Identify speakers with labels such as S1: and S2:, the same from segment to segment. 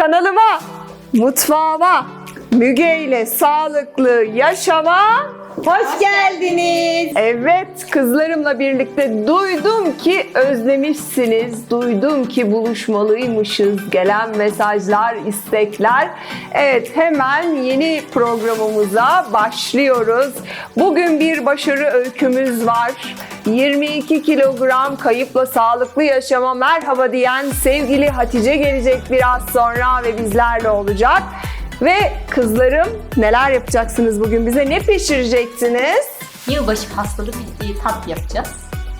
S1: Kanalıma, mutfağıma, Müge ile sağlıklı yaşama
S2: Hoş geldiniz.
S1: Evet, kızlarımla birlikte duydum ki özlemişsiniz. Duydum ki buluşmalıymışız. Gelen mesajlar, istekler. Evet, hemen yeni programımıza başlıyoruz. Bugün bir başarı öykümüz var. 22 kilogram kayıpla sağlıklı yaşama merhaba diyen sevgili Hatice gelecek biraz sonra ve bizlerle olacak. Ve kızlarım neler yapacaksınız bugün bize? Ne pişireceksiniz?
S3: Yılbaşı pastalı bir, bir tat yapacağız.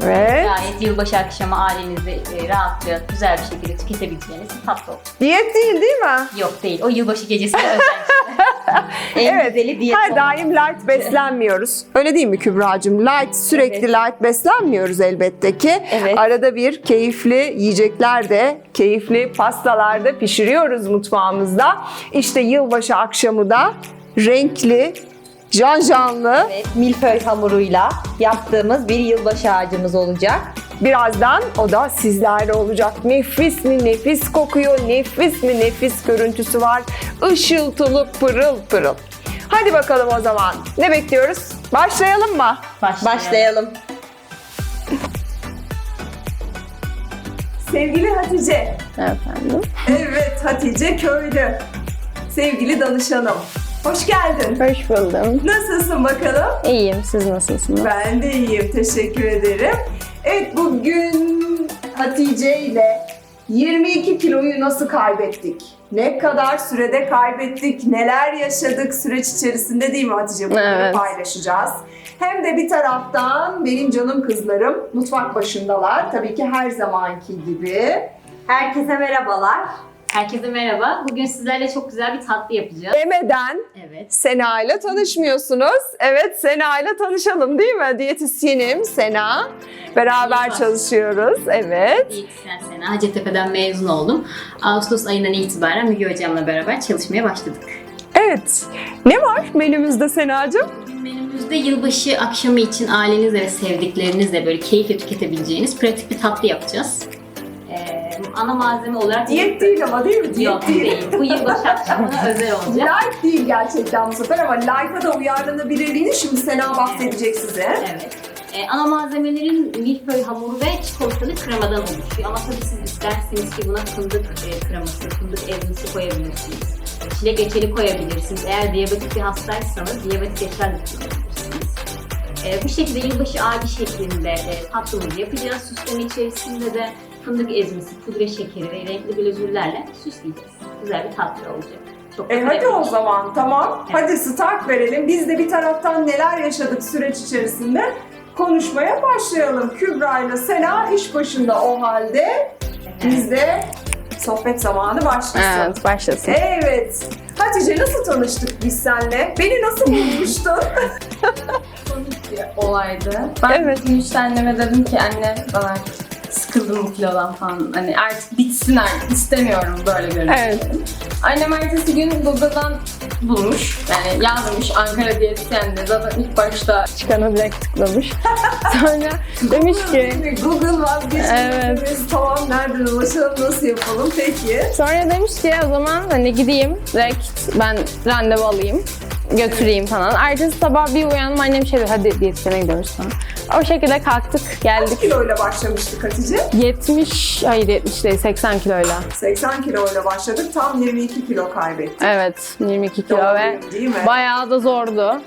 S1: Evet.
S3: Gayet yılbaşı akşamı ailenizi e, rahatça, güzel bir şekilde tüketebileceğiniz bir tatlı olacak.
S1: Diyet değil değil mi?
S3: Yok değil, o yılbaşı gecesine özel.
S2: En
S1: evet.
S2: güzeli diyet
S1: Her daim light beslenmiyoruz. Öyle değil mi Kübra'cığım? Light, sürekli light beslenmiyoruz elbette ki.
S2: Evet.
S1: Arada bir keyifli yiyecekler de, keyifli pastalar da pişiriyoruz mutfağımızda. İşte yılbaşı akşamı da renkli, can canlı,
S2: Evet, milföy hamuruyla yaptığımız bir yılbaşı ağacımız olacak.
S1: Birazdan o da sizlerle olacak. Nefis mi nefis kokuyor, nefis mi nefis görüntüsü var. Işıltılı pırıl pırıl. Hadi bakalım o zaman. Ne bekliyoruz? Başlayalım mı?
S3: Başlayalım.
S2: Başlayalım.
S1: Sevgili Hatice.
S4: Efendim.
S1: Evet Hatice Köylü. Sevgili danışanım. Hoş geldin.
S4: Hoş buldum.
S1: Nasılsın bakalım?
S4: İyiyim. Siz nasılsınız?
S1: Ben de iyiyim. Teşekkür ederim. Evet bugün Hatice ile 22 kiloyu nasıl kaybettik? Ne kadar sürede kaybettik? Neler yaşadık süreç içerisinde değil mi Hatice? Bunları
S4: Evet.
S1: paylaşacağız. Hem de bir taraftan benim canım kızlarım mutfak başındalar. Tabii ki her zamanki gibi.
S2: Herkese merhabalar.
S3: Herkese merhaba. Bugün sizlerle çok güzel bir tatlı yapacağız.
S1: Demeden
S3: Evet.
S1: Sena ile tanışmıyorsunuz. Evet Sena ile tanışalım değil mi? Diyetisyenim Sena. Beraber çalışıyoruz. Evet.
S3: Diyetisyen Sena, Hacettepe'den mezun oldum. Ağustos ayından itibaren Müge Hocam'la beraber çalışmaya başladık.
S1: Evet. Ne var menümüzde Sena'cığım?
S3: Menümüzde yılbaşı akşamı için ailenizle ve sevdiklerinizle böyle keyifle tüketebileceğiniz pratik bir tatlı yapacağız. Ee, ana malzeme olarak...
S1: Diyet değil ama değil mi? Diyet
S3: Yok değil. Bu yılbaşı akşamına özel olacak.
S1: Light değil gerçekten bu sefer ama light'a da uyarlanabilirliğini şimdi Sena bahsedecek size.
S3: Evet. Ee, ana malzemelerin milföy hamuru ve çikolatalı kremadan oluşuyor. Ama tabii siz isterseniz ki buna fındık e, kreması, fındık ezmesi koyabilirsiniz. Çilek reçeli koyabilirsiniz. Eğer diyabetik bir hastaysanız diyabetik reçel de kullanabilirsiniz. Ee, bu şekilde yılbaşı ağacı şeklinde e, tatlımızı yapacağız. Süsleme içerisinde de fındık ezmesi, pudra şekeri ve renkli glazürlerle süsleyeceğiz. Güzel bir tatlı olacak. Çok
S1: E hadi o zaman tamam.
S3: Evet.
S1: Hadi start verelim. Biz de bir taraftan neler yaşadık süreç içerisinde konuşmaya başlayalım. Kübra ile Sena iş başında o halde. Biz de sohbet zamanı başlasın.
S4: Evet, başlasın.
S1: Evet. Hatice nasıl tanıştık biz senle? Beni nasıl bulmuştun?
S5: komik bir olaydı. Ben
S1: Evet.
S5: evet. gün işte anneme dedim ki anne bana sıkıldım bu kilodan falan. Hani artık bitsin artık istemiyorum böyle görünüyor.
S1: Evet.
S5: Annem ertesi gün Google'dan bulmuş. Yani yazmış Ankara diyetisyenleri. Zaten ilk başta
S4: Çıkana direkt tıklamış. Sonra demiş ki
S1: Google vazgeçmemiz.
S4: Evet.
S1: Tamam nereden ulaşalım nasıl yapalım peki?
S4: sonra demiş ki o zaman hani gideyim direkt ben randevu alayım götüreyim falan. Ertesi sabah bir uyandım annem şey hadi diyetisyene gidiyoruz falan. O şekilde kalktık
S1: Kaç
S4: geldik.
S1: kiloyla başlamıştık Hatice?
S4: 70, hayır 70 değil 80 kiloyla.
S1: 80 kiloyla başladık. Tam 22 kilo kaybettik.
S4: Evet 22 kilo
S1: Doğru
S4: ve
S1: değil mi?
S4: bayağı da zordu.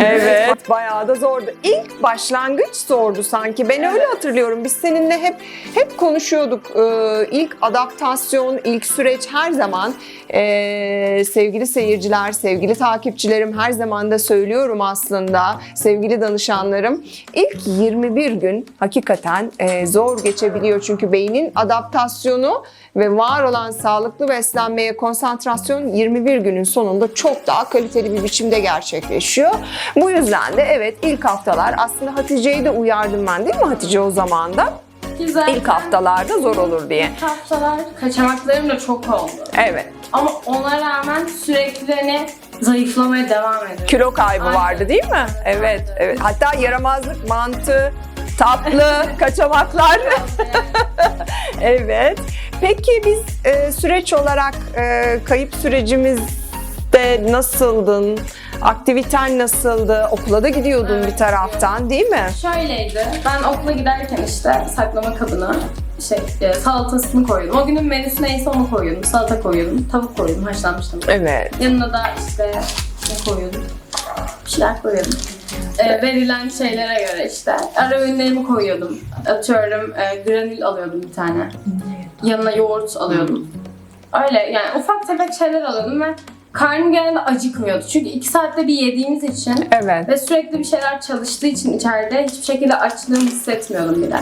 S1: Evet. Bayağı da zordu. İlk başlangıç zordu sanki. Ben öyle hatırlıyorum. Biz seninle hep hep konuşuyorduk. Ee, ilk adaptasyon, ilk süreç her zaman ee, sevgili seyirciler, sevgili takipçilerim her zaman da söylüyorum aslında sevgili danışanlarım. İlk 21 gün hakikaten ee, zor geçebiliyor çünkü beynin adaptasyonu ve var olan sağlıklı beslenmeye konsantrasyon 21 günün sonunda çok daha kaliteli bir biçimde gerçekleşiyor. Bu yüzden de evet ilk haftalar aslında Hatice'yi de uyardım ben değil mi Hatice o zaman da?
S5: güzel.
S1: İlk haftalarda zor olur diye.
S5: İlk haftalar kaçamaklarım da çok oldu.
S1: Evet.
S5: Ama ona rağmen sürekli hani zayıflamaya devam ediyorum.
S1: Kilo kaybı
S5: Aynen.
S1: vardı değil mi? Evet, evet. Hatta yaramazlık, mantı, tatlı, kaçamaklar. evet. Peki biz e, süreç olarak e, kayıp sürecimizde nasıldın? Aktiviten nasıldı? Okula da gidiyordun
S4: Evet.
S1: bir taraftan değil mi?
S4: Şöyleydi. Ben okula giderken işte saklama kabına şey e, salatasını koyuyordum. O günün menüsü neyse onu koyuyordum. Salata koyuyordum, tavuk koyuyordum, haşlanmış tavuk.
S1: Evet.
S4: Yanına da işte ne koyuyordum? Bir şeyler koyuyordum. E, verilen şeylere göre işte. Ara öğünlerimi koyuyordum. Atıyorum e, granül alıyordum bir tane. Yanına yoğurt alıyordum. Öyle yani ufak tefek şeyler alıyordum ve karnım genelde acıkmıyordu. Çünkü iki saatte bir yediğimiz için
S1: Evet.
S4: ve sürekli bir şeyler çalıştığı için içeride hiçbir şekilde açlığımı hissetmiyordum bile.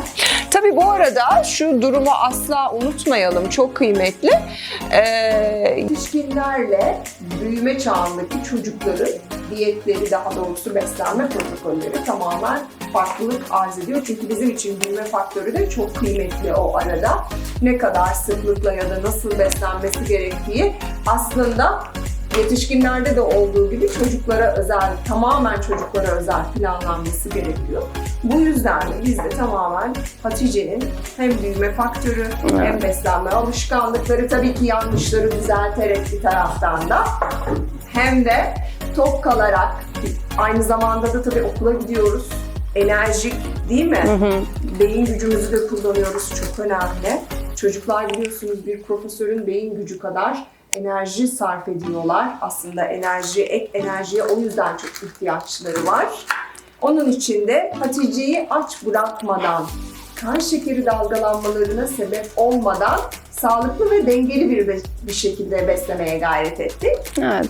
S1: Tabii bu arada şu durumu asla unutmayalım. Çok kıymetli. Ee, yetişkinlerle büyüme çağındaki çocukların diyetleri daha doğrusu beslenme protokolleri tamamen farklılık arz ediyor. Çünkü bizim için büyüme faktörü de çok kıymetli o arada. Ne kadar sıklıkla ya da nasıl beslenmesi gerektiği aslında yetişkinlerde de olduğu gibi çocuklara özel, tamamen çocuklara özel planlanması gerekiyor. Bu yüzden de biz de tamamen Hatice'nin hem büyüme faktörü hem beslenme alışkanlıkları tabii ki yanlışları düzelterek bir taraftan da hem de tok kalarak aynı zamanda da tabii okula gidiyoruz. Enerjik değil mi? Beyin gücümüzü de kullanıyoruz çok önemli. Çocuklar biliyorsunuz bir profesörün beyin gücü kadar enerji sarf ediyorlar. Aslında enerji, ek enerjiye o yüzden çok ihtiyaçları var. Onun için de Hatice'yi aç bırakmadan, kan şekeri dalgalanmalarına sebep olmadan sağlıklı ve dengeli bir, bir şekilde beslemeye gayret ettik.
S6: Evet.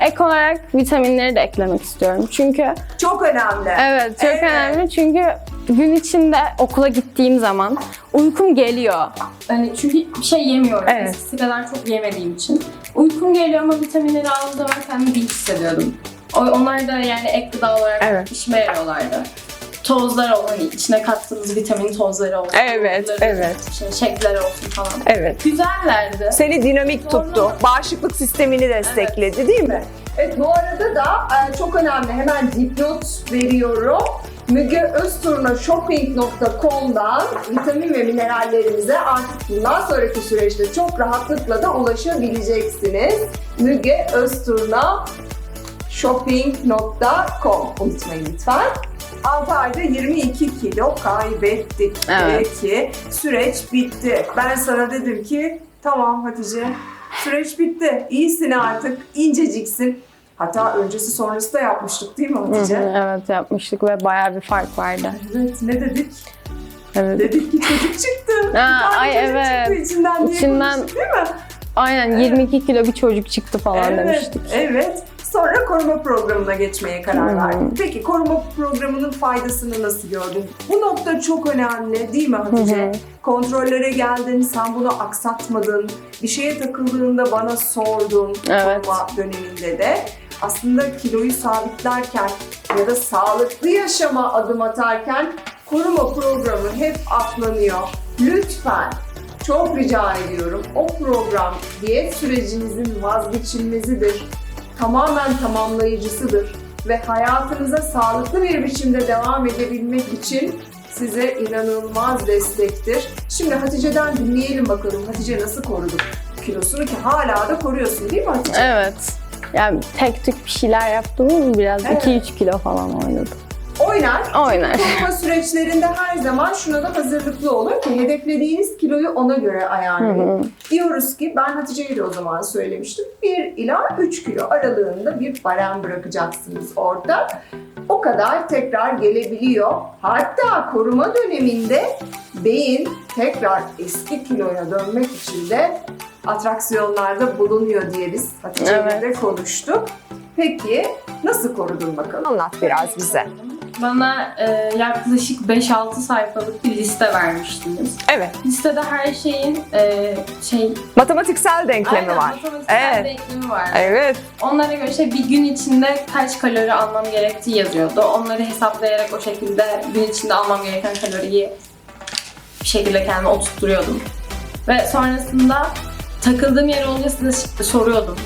S6: Ek olarak vitaminleri de eklemek istiyorum. Çünkü
S1: Çok önemli.
S6: evet çok
S1: Evet.
S6: önemli. Çünkü gün içinde okula gittiğim zaman uykum geliyor.
S4: Hani çünkü bir şey yemiyorum.
S6: Evet.
S4: Eskisi kadar çok yemediğim için. Uykum geliyor ama vitaminleri aldığım zaman kendimi dinç hissediyordum. O- Onlar da yani ek gıda olarak
S1: Evet.
S4: işime yarıyorlardı. Tozlar olan, hani içine kattığımız vitamin tozları olsun.
S1: Evet,
S4: tozları,
S1: evet.
S4: Şey, şekler olsun falan.
S1: Evet.
S4: Güzellerdi.
S1: Seni dinamik
S4: Sonra-
S1: tuttu. Bağışıklık sistemini destekledi değil mi? Evet bu arada da e, çok önemli. Hemen dipnot veriyorum. Müge Özturna shopping.com'dan vitamin ve minerallerimize artık bundan sonraki süreçte çok rahatlıkla da ulaşabileceksiniz. Müge Özturna shopping.com unutmayın lütfen. 6 ayda 22 kilo kaybettik.
S6: Evet.
S1: Peki süreç bitti. Ben sana dedim ki tamam Hatice süreç bitti. İyisin artık inceciksin. Hatta öncesi sonrası da yapmıştık değil mi
S6: Hı hı,
S1: Hatice?
S6: evet yapmıştık ve bayağı bir fark vardı.
S1: Evet ne dedik?
S6: Evet.
S1: Dedik ki çocuk çıktı. Tane
S6: ay
S1: çocuk
S6: evet.
S1: Çıktı içinden diye
S6: İçinden-
S1: konuştuk, değil mi?
S6: Aynen 22 kilo bir çocuk çıktı falan
S1: Evet,
S6: demiştik.
S1: evet. Sonra koruma programına geçmeye karar
S6: Hı hı.
S1: verdik. Peki koruma programının faydasını nasıl gördün? Bu nokta çok önemli değil mi Hatice?
S6: Hı hı.
S1: Kontrollere geldin, sen bunu aksatmadın. Bir şeye takıldığında bana sordun
S6: Evet.
S1: koruma döneminde de. Aslında kiloyu sabitlerken ya da sağlıklı yaşama adım atarken koruma programı hep atlanıyor. Lütfen çok rica ediyorum o program diyet sürecinizin vazgeçilmezidir. Tamamen tamamlayıcısıdır ve hayatınıza sağlıklı bir biçimde devam edebilmek için size inanılmaz destektir. Şimdi Hatice'den dinleyelim bakalım Hatice nasıl korudu kilosunu ki hala da koruyorsun değil mi Hatice?
S6: Evet. Yani tek tük bir şeyler yaptım ama biraz
S1: Evet.
S6: 2-3 kilo falan oynadım.
S1: Oynar.
S6: Oynar.
S1: Koruma süreçlerinde her zaman şuna da hazırlıklı olun ki hedeflediğiniz kiloyu ona göre ayarlayın. Diyoruz ki ben Hatice'ye de o zaman söylemiştim. 1 ila 3 kilo aralığında bir barem bırakacaksınız orada. O kadar tekrar gelebiliyor. Hatta koruma döneminde beyin tekrar eski kiloya dönmek için de atraksiyonlarda bulunuyor diye biz Hatice'yle
S6: Evet.
S1: de konuştuk. Peki nasıl korudun bakalım? Anlat biraz bize.
S4: Bana e, yaklaşık 5-6 sayfalık bir liste vermiştiniz.
S1: Evet.
S4: Listede her şeyin e, şey...
S1: Matematiksel denklemi
S4: Aynen,
S1: var.
S4: matematiksel
S1: Evet.
S4: denklemi var.
S1: Evet.
S4: Onlara göre şey bir gün içinde kaç kalori almam gerektiği yazıyordu. Onları hesaplayarak o şekilde gün içinde almam gereken kaloriyi bir şekilde kendime oturtturuyordum. Ve sonrasında takıldığım yer olunca size soruyordum.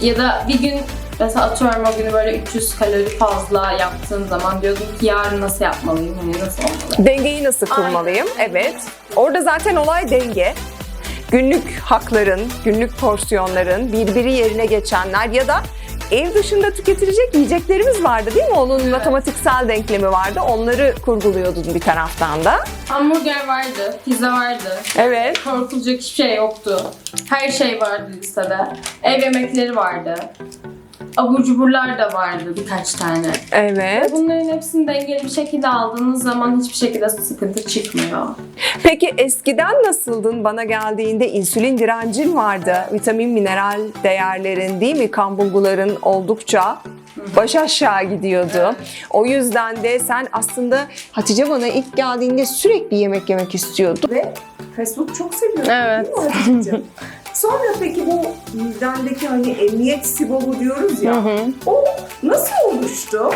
S4: Ya da bir gün mesela atıyorum o günü böyle 300 kalori fazla yaptığım zaman diyordum ki yarın nasıl yapmalıyım, hani nasıl olmalı?
S1: Dengeyi nasıl kurmalıyım?
S4: Aynen.
S1: Evet. Orada zaten olay denge. günlük hakların, günlük porsiyonların birbiri yerine geçenler ya da ev dışında tüketilecek yiyeceklerimiz vardı değil mi? Onun matematiksel denklemi vardı. Onları kurguluyordun bir taraftan da.
S5: Hamburger vardı, pizza vardı.
S1: Evet.
S5: Korkulacak hiçbir şey yoktu. Her şey vardı listede. Ev yemekleri vardı. Abur cuburlar da vardı birkaç tane.
S1: Evet.
S5: Bunların hepsini dengeli bir şekilde aldığınız zaman hiçbir şekilde sıkıntı çıkmıyor.
S1: Peki eskiden nasıldın? Bana geldiğinde insülin direncin vardı. Vitamin, mineral değerlerin değil mi? Kan bulguların oldukça baş aşağı gidiyordu. O yüzden de sen aslında Hatice bana ilk geldiğinde sürekli yemek yemek istiyordu. Ve fast food çok seviyordun
S4: Evet.
S1: değil mi Hatice'ciğim? Sonra peki bu midendeki hani emniyet sibobu diyoruz ya. O nasıl oluştu?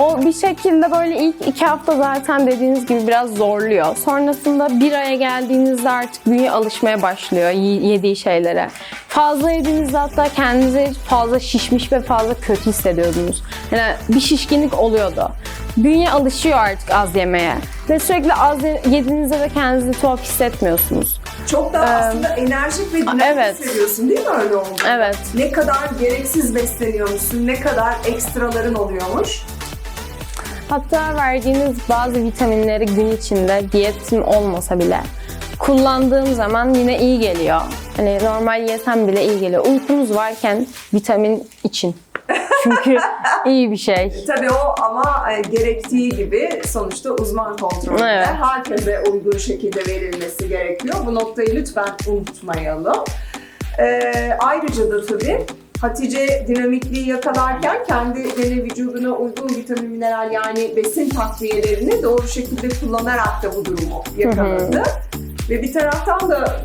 S4: O bir şekilde böyle ilk iki hafta zaten dediğiniz gibi biraz zorluyor. Sonrasında bir aya geldiğinizde artık bünye alışmaya başlıyor yediği şeylere. Fazla yediğinizde hatta kendinizi fazla şişmiş ve fazla kötü hissediyordunuz. Yani bir şişkinlik oluyordu. Bünye alışıyor artık az yemeye. Ve sürekli az ye- yediğinizde de kendinizi tuhaf hissetmiyorsunuz.
S1: Çok daha aslında enerjik ve dinamik
S4: evet.
S1: hissediyorsun değil mi öyle olduğunda?
S4: Evet.
S1: Ne kadar gereksiz besleniyormuşsun, ne kadar ekstraların oluyormuş.
S4: Hatta verdiğiniz bazı vitaminleri gün içinde diyetim olmasa bile kullandığım zaman yine iyi geliyor. Hani normal yesem bile iyi geliyor. Uykunuz varken vitamin için. Çünkü iyi bir şey.
S1: Tabii o ama e, gerektiği gibi sonuçta uzman kontrolünde
S4: Evet.
S1: herkese uygun şekilde verilmesi gerekiyor. Bu noktayı lütfen unutmayalım. Ee, ayrıca da tabii Hatice dinamikliği yakalarken kendi dene vücuduna uygun vitamin, mineral yani besin takviyelerini doğru şekilde kullanarak da bu durumu yakaladı. Ve bir taraftan da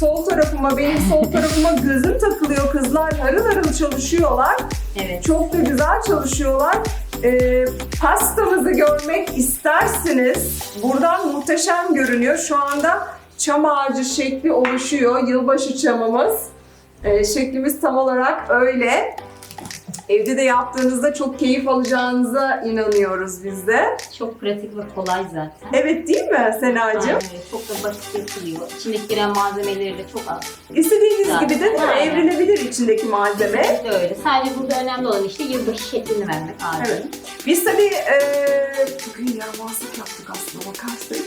S1: sol tarafıma, benim sol tarafıma gözüm takılıyor. Kızlar harıl harıl çalışıyorlar.
S3: Evet.
S1: Çok da güzel çalışıyorlar. Ee, pastamızı görmek istersiniz. Buradan muhteşem görünüyor. Şu anda çam ağacı şekli oluşuyor. Yılbaşı çamımız. Ee, şeklimiz tam olarak öyle. Evde de yaptığınızda çok keyif alacağınıza inanıyoruz biz de.
S3: Çok pratik ve kolay zaten.
S1: Evet değil mi Senacığım?
S3: Aynen. Çok da basit yapılıyor. İçindeki giren malzemeleri de çok az.
S1: İstediğiniz
S3: Zaten.
S1: gibi de değil mi?
S3: Aynen.
S1: evrilebilir içindeki malzeme.
S3: Kesinlikle öyle. Sadece burada önemli olan işte yılbaşı şeklini vermek ağacın.
S1: Evet. Biz tabii eee bugün yaramazlık yaptık aslında bakarsanız.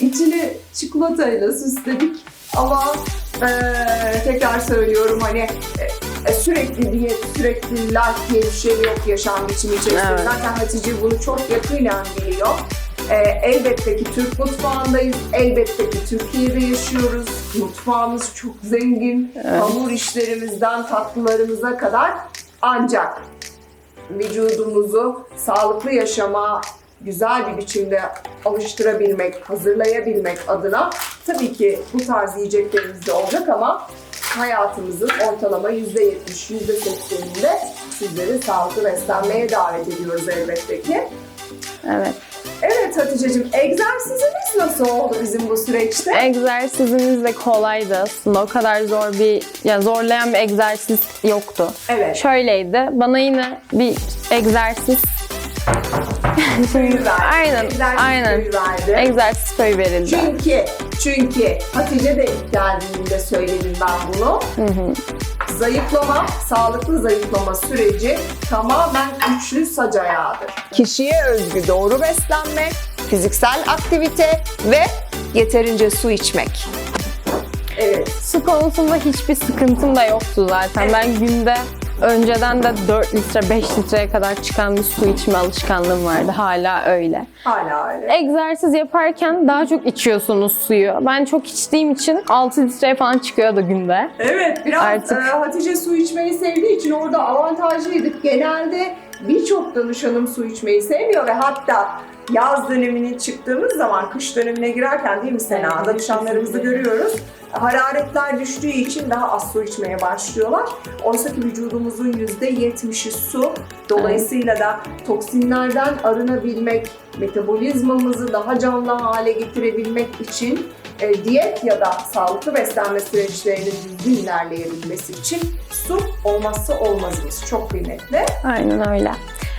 S1: İçini çikolatayla süsledik ama eee, tekrar söylüyorum hani e, sürekli diyet, sürekli life diye bir şey yok yaşam biçimi içerisinde.
S4: Evet.
S1: Zaten Hatice bunu çok yakından biliyor. Eee, elbette ki Türk mutfağındayız. Elbette ki Türkiye'de yaşıyoruz. Mutfağımız çok zengin. Hamur işlerimizden tatlılarımıza kadar ancak vücudumuzu sağlıklı yaşama güzel bir biçimde alıştırabilmek, hazırlayabilmek adına tabii ki bu tarz yiyeceklerimiz de olacak ama hayatımızın ortalama %70, %80'inde sizleri sağlıklı beslenmeye davet ediyoruz elbette ki.
S4: Evet.
S1: Evet Hatice'cim, egzersizimiz nasıl oldu bizim bu süreçte?
S4: Egzersizimiz de kolaydı aslında. O kadar zor bir, ya zorlayan bir egzersiz yoktu.
S1: Evet.
S4: Şöyleydi. Bana yine bir egzersiz. Aynen,
S1: egzersiz
S4: aynen.
S1: verdi.
S4: egzersiz köyü verildi.
S1: Çünkü, çünkü Hatice de ilk geldiğinde söyledim ben bunu. Zayıflama, sağlıklı zayıflama süreci tamamen üçlü sac ayağıdır. Kişiye özgü doğru beslenme, fiziksel aktivite ve yeterince su içmek. Evet.
S4: Su konusunda hiçbir sıkıntım da yoktu zaten.
S1: Evet.
S4: Ben günde önceden de 4 litre 5 litreye kadar çıkan bir su içme alışkanlığım vardı. Hala öyle.
S1: Hala öyle.
S4: Egzersiz yaparken daha çok içiyorsunuz suyu. Ben çok içtiğim için 6 litreye falan çıkıyordu günde.
S1: Evet, biraz
S4: Artık-
S1: e, Hatice su içmeyi sevdiği için orada avantajlıydık. Genelde birçok danışanım su içmeyi sevmiyor ve hatta yaz dönemine çıktığımız zaman, kış dönemine girerken değil mi Sena?
S3: Evet,
S1: Danışanlarımızı görüyoruz. Hararetler düştüğü için daha az su içmeye başlıyorlar. Oysa ki vücudumuzun %70'i su. Dolayısıyla da toksinlerden arınabilmek, metabolizmamızı daha canlı hale getirebilmek için e, diyet ya da sağlıklı beslenme süreçlerinin düzgün ilerleyebilmesi için su olmazsa olmazımız. Çok kıymetli.
S4: Aynen öyle.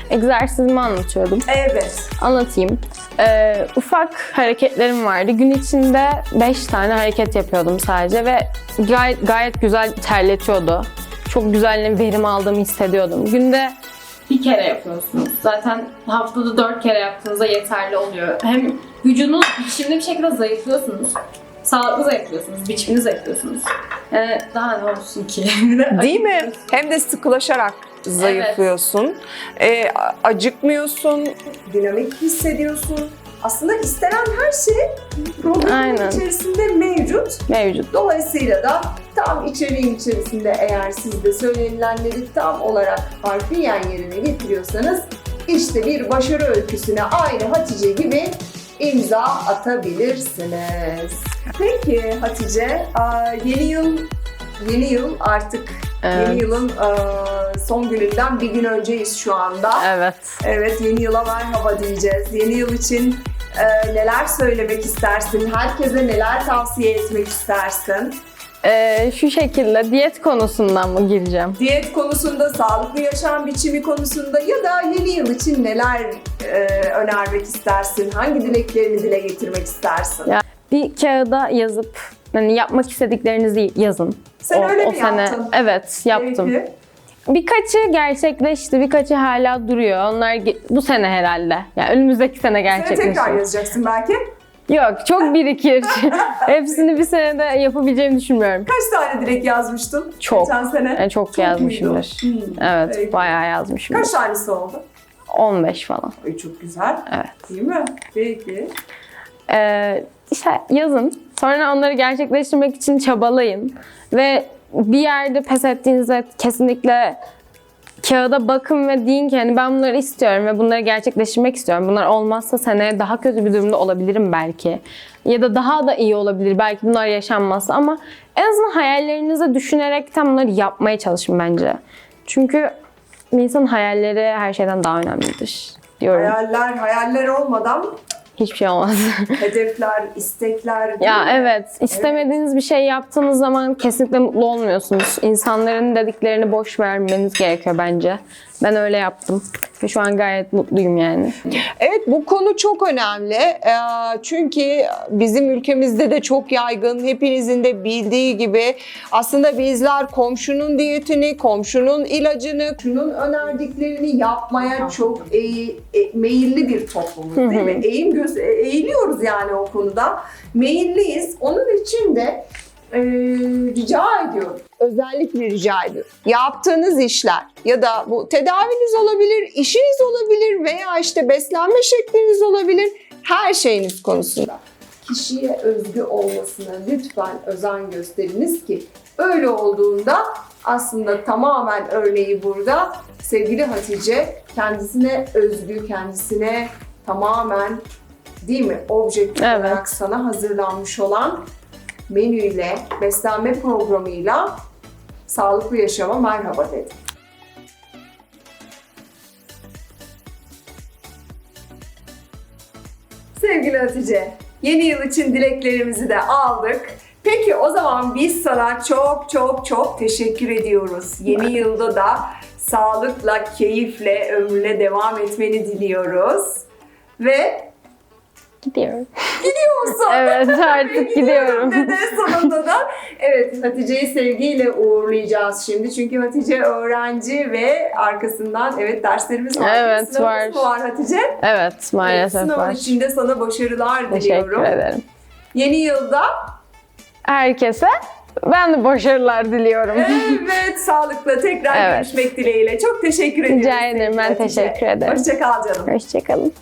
S4: Egzersizimi anlatıyordum.
S1: Evet.
S4: Anlatayım. Ee, ufak hareketlerim vardı. Gün içinde 5 tane hareket yapıyordum sadece ve gayet, gayet güzel terletiyordu. Çok güzel verim aldığımı hissediyordum. Günde
S5: bir kere yapıyorsunuz. Zaten haftada dört kere yaptığınızda yeterli oluyor. Hem vücudunuz biçimli bir şekilde zayıflıyorsunuz. Sağlıklı zayıflıyorsunuz, biçimli zayıflıyorsunuz. Yani daha ne olsun ki?
S1: Değil mi? Hem de sıkılaşarak zayıflıyorsun. A- acıkmıyorsun. Dinamik hissediyorsun. Aslında istenen her şey programın
S4: Aynen.
S1: içerisinde mevcut.
S4: mevcut.
S1: Dolayısıyla da tam içeriğin içerisinde eğer siz de söylenilenleri tam olarak harfiyen yerine getiriyorsanız işte bir başarı öyküsüne aynı Hatice gibi imza atabilirsiniz. Peki Hatice, yeni yıl yeni yıl artık
S4: Evet.
S1: yeni yılın son gününden bir gün önceyiz şu anda.
S4: Evet.
S1: Evet yeni yıla merhaba diyeceğiz. Yeni yıl için e, neler söylemek istersin? Herkese neler tavsiye etmek istersin?
S4: Ee, şu şekilde diyet konusundan mı gireceğim?
S1: Diyet konusunda, sağlıklı yaşam biçimi konusunda ya da yeni yıl için neler e, önermek istersin? Hangi dileklerini dile getirmek istersin?
S4: Ya, Bir kağıda yazıp hani yapmak istediklerinizi yazın.
S1: Sen öyle mi yaptın?
S4: Evet yaptım.
S1: Peki.
S4: Birkaçı gerçekleşti, birkaçı hala duruyor. Onlar bu sene herhalde. Yani önümüzdeki sene
S1: Sen tekrar
S4: gerçekleşiyor.
S1: yazacaksın belki.
S4: Yok, çok birikir. Hepsini bir senede yapabileceğimi düşünmüyorum.
S1: Kaç tane dilek yazmıştın?
S4: Çok.
S1: Geçen sene.
S4: Yani çok, yazmışımdır.
S1: muydu? Hmm,
S4: Evet,
S1: peki.
S4: bayağı yazmışımdır.
S1: Kaç tanesi oldu?
S4: 15 falan.
S1: Ay, çok güzel.
S4: Evet.
S1: Değil mi? Peki.
S4: Ee, işte yazın. Sonra onları gerçekleştirmek için çabalayın. Ve bir yerde pes ettiğinizde kesinlikle kağıda bakın ve deyin ki hani ben bunları istiyorum ve bunları gerçekleştirmek istiyorum. Bunlar olmazsa seneye daha kötü bir durumda olabilirim belki. Ya da daha da iyi olabilir. Belki bunlar yaşanmazsa ama en azından hayallerinizi düşünerekten bunları yapmaya çalışın bence. Çünkü insanın hayalleri her şeyden daha önemlidir diyorum.
S1: Hayaller, hayaller olmadan
S4: Hiçbir şey olmaz.
S1: hedefler, istekler.
S4: Ya
S1: mi?
S4: evet, istemediğiniz bir şey yaptığınız zaman kesinlikle mutlu olmuyorsunuz. İnsanların dediklerini boş vermeniz gerekiyor bence. Ben öyle yaptım ve şu an gayet mutluyum yani.
S1: Evet bu konu çok önemli. Ee, Çünkü bizim ülkemizde de çok yaygın. Hepinizin de bildiği gibi aslında bizler komşunun diyetini, komşunun ilacını, şunun önerdiklerini yapmaya çok e- meyilli bir toplumuz değil mi? Eğim göz e- eğiliyoruz yani o konuda. Meyilliyiz. Onun için de e, rica ediyorum. Özellikle rica ediyorum. Yaptığınız işler ya da bu tedaviniz olabilir, işiniz olabilir veya işte beslenme şekliniz olabilir. Her şeyiniz konusunda. Kişiye özgü olmasına lütfen özen gösteriniz ki öyle olduğunda aslında tamamen örneği burada sevgili Hatice kendisine özgü, kendisine tamamen değil mi objektif
S4: Evet.
S1: olarak sana hazırlanmış olan menüyle, beslenme programıyla sağlıklı yaşama merhaba dedi. Sevgili Hatice, yeni yıl için dileklerimizi de aldık. Peki o zaman biz sana çok çok çok teşekkür ediyoruz. Yeni yılda da sağlıkla, keyifle, ömrüne devam etmeni diliyoruz. Ve
S4: Gidiyorum.
S1: gidiyorsun.
S4: Evet artık gidiyorum.
S1: Dede sonunda da. Evet Hatice'yi sevgiyle uğurlayacağız şimdi. Çünkü Hatice öğrenci ve arkasından evet derslerimiz var.
S4: Evet,
S1: Sınavımız
S4: var.
S1: mı var Hatice?
S4: Evet maalesef
S1: Sınavın
S4: var.
S1: içinde sana başarılar
S4: Teşekkür
S1: diliyorum.
S4: ederim.
S1: Yeni yılda
S4: Herkese ben de başarılar diliyorum.
S1: evet sağlıkla tekrar
S4: Evet.
S1: görüşmek dileğiyle. Çok teşekkür ediyorum.
S4: Rica ederim, ben
S1: Hatice.
S4: teşekkür ederim.
S1: Hoşça kal canım.
S4: Hoşçakalın.